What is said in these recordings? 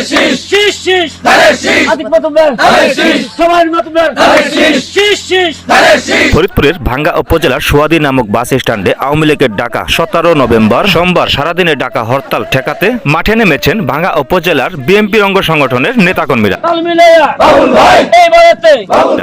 শীষ শীষ। আদিক সবাই ফরিদপুরের ভাঙ্গা উপজেলার সুয়াদি নামক বাস স্ট্যান্ডে আওয়ামী লীগের ডাকা সতেরো নভেম্বর সোমবার সারাদিনের ডাকা হরতাল ঠেকাতে মাঠে নেমেছেন ভাঙ্গা উপজেলার বিএনপি অঙ্গ সংগঠনের নেতাকর্মীরা।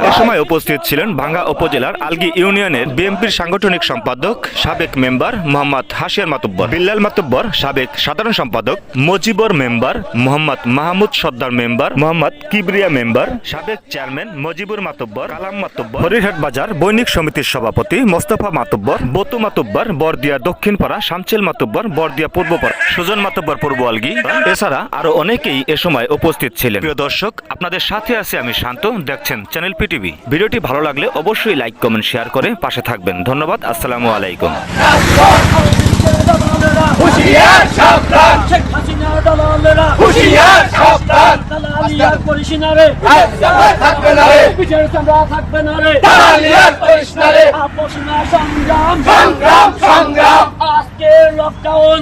এ সময় উপস্থিত ছিলেন ভাঙ্গা উপজেলার আলগি ইউনিয়নের বিএনপির সাংগঠনিক সম্পাদক সাবেক মেম্বার মোহাম্মদ হাসিয়ার মাতুব্বর বিল্লাল মাতুব্বর সাবেক সাধারণ সম্পাদক Mojibor member Mohammad Mahmud Sardar member Mohammad Kibria member সাবেক চেয়ারম্যান মজিবুর মাতুব্বর কালাম মাতুব্বর হরিহাট বাজার বৈনিক সমিতির সভাপতি মোস্তফা মাতুব্বর বতু মাতুব্বর বরদিয়া দক্ষিণপাড়া শামচেল মাতুব্বর বরদিয়া পূর্বপাড়া সুজন মাতুব্বর পূর্ব আলগি। এছাড়া আরও অনেকেই এ সময় উপস্থিত ছিলেন। প্রিয় দর্শক আপনাদের সাথে আছে আমি শান্ত দেখছেন চ্যানেল পিটিভি ভিডিওটি ভালো লাগলে অবশ্যই লাইক কমেন্ট শেয়ার করে পাশে থাকবেন। ধন্যবাদ আসসালামু আলাইকুম। সাবধান দালালিয়া করিস না রে। থাকবে না রে। থাকবে না রে। দালালিয়ার করিস না রে। আপোষ না সংগ্রাম। সংগ্রাম সংগ্রাম। আজকের লকডাউন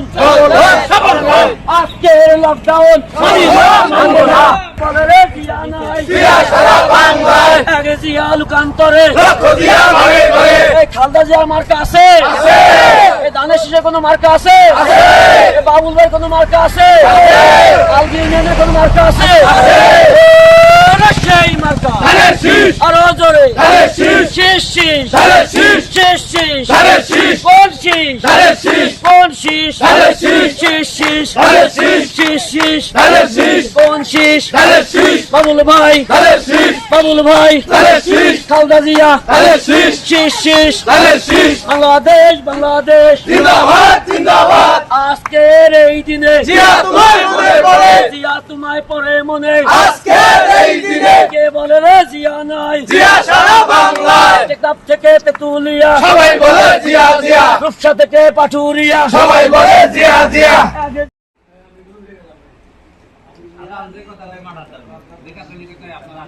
আজকের লকডাউন। বলে। জিয়া নাই। দিয়া সারা বাংলায়। আগে জিয়া লুকান্তরে। লক্ষ দিয়া খালদা জিয়ার মার্কা আছে। এই দানের শীষের কোনো মার্কা আছে। এই বাবুল ভাই কোনো মার্কা আছে? আলগি ইউনিয়নের কোনো মার্কা আছে? সেই মার্কা। আরও জোরে। শীষ। শীষ শীষ। শীষ। শীষ। শীষ। শীষ ধানের শীষ। কোন শীষ? ধানের শীষ। বাবুল ভাই। ধানের শীষ। বাবুল ভাই। ধানের শীষ। খালদা জিয়া। ধানের শীষ। শীষ শীষ। ধানের শীষ। বাংলাদেশ বাংলাদেশ। জিন্দাবাদ জিন্দাবাদ। আজকের এই দিনে জিয়া তোমায় মনে পড়ে। জিয়া তোমায় পরে মনে। আজকের এই দিনে। কে বলে রে জিয়া নাই? জিয়া সারা বাংলায়। টেকনাফ থেকে তেতুলিয়া। সবাই বলে জিয়া জিয়া। রূপসা থেকে পাঠুরিয়া। সবাই বলে জিয়া জিয়া আগে- আপনারা